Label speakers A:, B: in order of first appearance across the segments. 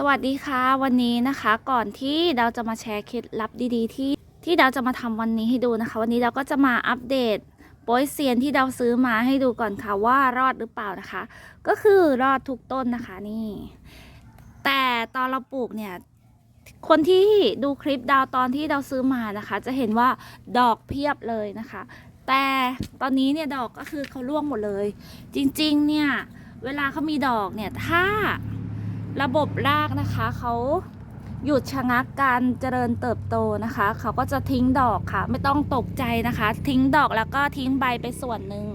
A: สวัสดีค่ะ วันนี้นะคะ ก่อนที่เราจะมาแชร์เคล็ดลับดีๆ ที่ที่เราจะมาทำวันนี้ให้ดูนะคะ วันนี้เราก็จะมาอัปเดตโป้ยเซียนที่เราซื้อมาให้ดูก่อนค่ะว่ารอดหรือเปล่านะคะ ก็คือรอดทุกต้นนะคะนี่ แต่ตอนเราปลูกเนี่ยคนที่ดูคลิปดาวตอนที่เราซื้อมานะคะ จะเห็นว่าดอกเพียบเลยนะคะ แต่ตอนนี้เนี่ยดอกก็คือเขาร่วงหมดเลย จริงๆเนี่ยเวลาเขามีดอกเนี่ยถ้า ระบบรากนะคะเขาหยุดชะงักการเจริญเติบโตนะคะ เขาก็จะทิ้งดอกค่ะ ไม่ต้องตกใจนะคะ ทิ้งดอกแล้วก็ทิ้งใบไปส่วนหนึ่ง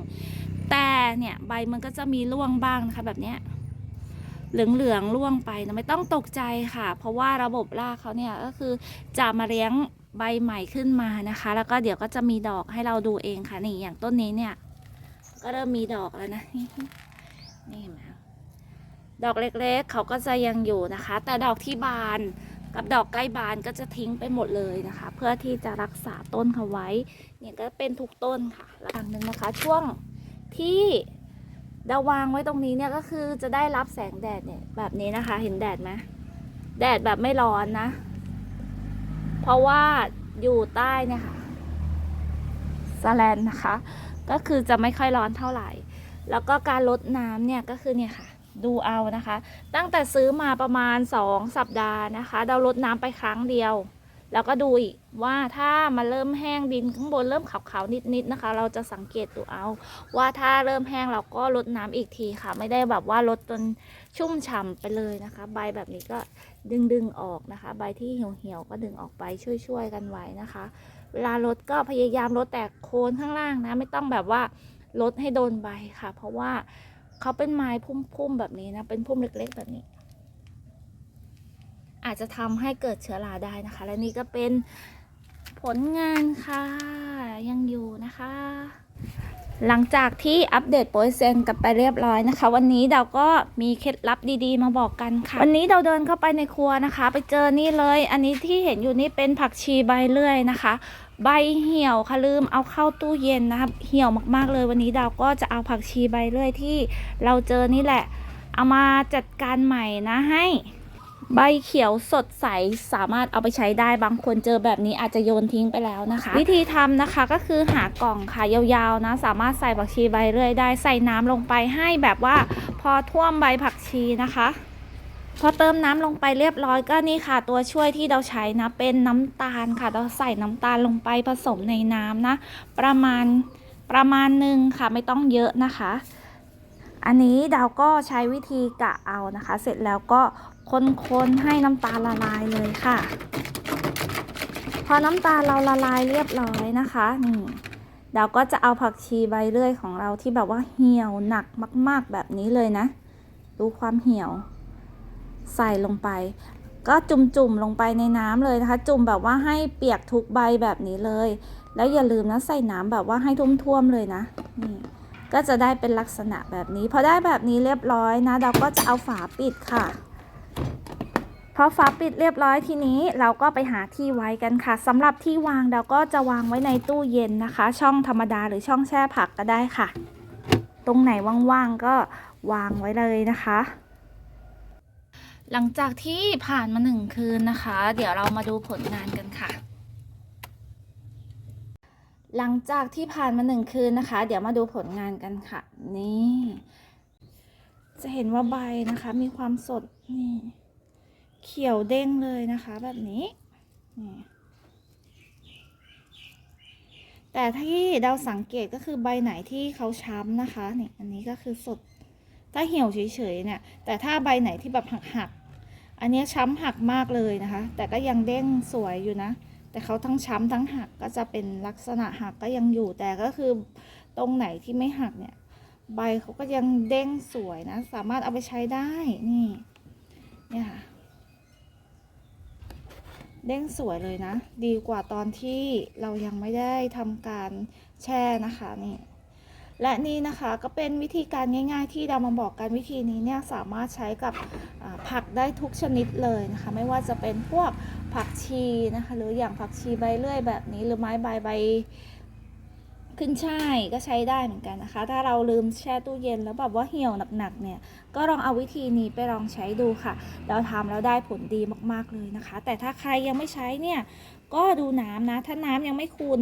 A: แต่เนี่ยใบมันก็จะมีร่วงบ้างนะคะแบบเนี้ยเหลืองๆร่วงไปนะไม่ต้องตกใจค่ะ เพราะว่าระบบรากเขาเนี่ยก็คือจะมาเลี้ยงใบใหม่ขึ้นมานะคะ แล้วก็เดี๋ยวก็จะมีดอกให้เราดูเองค่ะนี่อย่างต้นนี้เนี่ย ก็เริ่มมีดอกแล้วนะนี่เห็นไหม ดอกเล็กๆ เขาก็จะยังอยู่นะคะ แต่ดอกที่บานกับดอกใกล้บานก็จะทิ้งไปหมดเลยนะคะ เพื่อที่จะรักษาต้นเขาไว้ เนี่ยก็เป็นทุกต้นค่ะแล้วอย่างหนึ่งนะคะ ช่วงที่เราวางไว้ตรงนี้เนี่ยก็คือจะได้รับแสงแดดเนี่ยแบบนี้นะคะ เห็นแดดไหมแดดแบบไม่ร้อนนะ เพราะว่าอยู่ใต้เนี่ยค่ะสแลนนะคะ ก็คือจะไม่ค่อยร้อนเท่าไหร่ แล้วก็การลดน้ำเนี่ยก็คือเนี่ยค่ะ ดูเอานะคะ ตั้งแต่ซื้อมาประมาณ 2 สัปดาห์นะคะ เราลดน้ำไปครั้งเดียว แล้วก็ดูอีกว่าถ้ามันเริ่มแห้งดินข้างบนเริ่มขาวๆนิดๆนะคะ เราจะสังเกตดูเอา ว่าถ้าเริ่มแห้งเราก็ลดน้ำอีกทีค่ะ ไม่ได้แบบว่าลดจนชุ่มฉ่ำไปเลยนะคะ ใบแบบนี้ก็ดึงดึงๆออกนะคะ ใบที่เหี่ยวๆก็ดึงออกไปช่วยๆกันไว้นะคะ เวลาลดก็พยายามลดแต่โคนข้างล่างนะ ไม่ต้องแบบว่าลดให้โดนใบค่ะ เพราะว่า เขาเป็นไม้พุ่มๆแบบนี้นะ เป็นพุ่มเล็กๆแบบนี้ อาจจะทำให้เกิดเชื้อราได้นะคะ และนี่ก็เป็นผลงานค่ะ ยังอยู่นะคะ หลังจากที่อัปเดตโปรเซนกันไปเรียบร้อยนะคะ วันนี้เราก็มีเคล็ดลับดีๆ มาบอกกันค่ะ วันนี้เราเดินเข้าไปในครัวนะคะ ไปเจอนี่เลย อันนี้ที่เห็นอยู่นี่เป็นผักชีใบเลื่อยนะคะ ใบเหี่ยวค่ะลืมเอาเข้าตู้เย็นนะคะเหี่ยวมากๆเลยวันนี้เราก็จะเอาผักชีใบเลื่อยที่เราเจอนี่แหละ เอามาจัดการใหม่นะให้ใบเขียวสดใสสามารถเอาไปใช้ได้บางคนเจอแบบนี้อาจจะโยนทิ้งไปแล้วนะคะ วิธีทำนะคะก็คือหากล่องค่ะยาวๆนะ สามารถใส่ผักชีใบเรื่อยได้ใส่น้ำลงไปให้แบบว่าพอท่วมใบผักชีนะคะ พอเติมน้ำลงไปเรียบร้อยก็นี่ค่ะ ตัวช่วยที่เราใช้นะเป็นน้ำตาลค่ะ เราใส่น้ำตาลลงไปผสมในน้ำนะ ประมาณประมาณหนึ่งค่ะไม่ต้องเยอะนะคะ อันนี้เราก็ใช้วิธีกะเอานะคะ เสร็จแล้วก็คนๆให้น้ำตาลละลายเลยค่ะ พอน้ำตาลเราละลายเรียบร้อยนะคะนี่เราก็จะเอาผักชีใบเลื่อยของเราที่แบบว่าเหี่ยวหนักมาก ๆ แบบนี้เลยนะ ดูความเหี่ยว ใส่ลงไป ก็จุ่มๆลงไปในน้ำเลยนะคะ จุ่มแบบว่าให้เปียกทุกใบแบบนี้เลย แล้วอย่าลืมนะใส่น้ำแบบว่าให้ท่วมๆเลยนะนี่ก็จะได้เป็นลักษณะแบบนี้พอได้แบบนี้เรียบร้อยนะเราก็จะเอาฝาปิดค่ะพอฝาปิดเรียบร้อยทีนี้เราก็ไปหาที่ไว้กันค่ะสำหรับที่วางเราก็จะวางไว้ในตู้เย็นนะคะ ช่องธรรมดาหรือช่องแช่ผักก็ได้ค่ะ ตรงไหนว่างๆก็วางไว้เลยนะคะ หลังจากที่ผ่านมาหนึ่งคืนนะคะ เดี๋ยวเรามาดูผลงานกันค่ะ หลังจากที่ผ่านมาหนึ่งคืนนะคะ เดี๋ยวมาดูผลงานกันค่ะ นี่ จะเห็นว่าใบนะคะ มีความสดนี่ เขียวเด้งเลยนะคะ แบบนี้นี่แต่ที่เราสังเกตก็คือใบไหนที่เขาช้ำนะคะนี่อันนี้ก็คือสด ถ้าเหี่ยวเฉยๆเนี่ย แต่ถ้าใบไหนที่แบบหักๆ อันนี้ช้ำหักมากเลยนะคะ แต่ก็ยังเด้งสวยอยู่นะ แต่เขาทั้งช้ำทั้งหักก็จะเป็นลักษณะหักก็ยังอยู่ แต่ก็คือตรงไหนที่ไม่หักเนี่ย ใบเขาก็ยังเด้งสวยนะ สามารถเอาไปใช้ได้ นี่ เนี่ยค่ะ เด้งสวยเลยนะ ดีกว่าตอนที่เรายังไม่ได้ทำการแช่นะคะนี่ และนี่นะคะก็เป็นวิธีการง่ายๆ ที่เรามาบอกกันวิธีนี้เนี่ยสามารถใช้กับผักได้ทุกชนิดเลยนะคะ ไม่ว่าจะเป็นพวกผักชีนะคะ หรืออย่างผักชีใบเลื่อยแบบนี้ หรือไม้ใบใบขึ้นช่ายก็ใช้ได้เหมือนกันนะคะ ถ้าเราลืมแช่ตู้เย็นแล้วแบบว่าเหี่ยวหนักๆเนี่ย ก็ลองเอาวิธีนี้ไปลองใช้ดูค่ะ เราทำแล้วได้ผลดีมากๆเลยนะคะ แต่ถ้าใครยังไม่ใช้เนี่ย ก็ดูน้ำนะ ถ้าน้ำยังไม่ขุน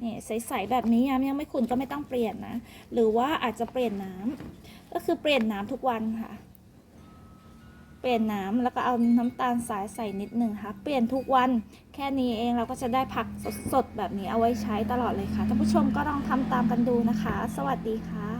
A: เนี่ยใสๆแบบนี้ยังไม่ขุนก็ไม่ต้องเปลี่ยนนะ หรือว่าอาจจะเปลี่ยนน้ำก็คือเปลี่ยนน้ำทุกวันค่ะ เปลี่ยนน้ำแล้วก็เอาน้ำตาลสายใส่นิดหนึ่งค่ะ เปลี่ยนทุกวันแค่นี้เองเราก็จะได้ผักสดๆแบบนี้เอาไว้ใช้ตลอดเลยค่ะท่านผู้ชมก็ลองทำตามกันดูนะคะ สวัสดีค่ะ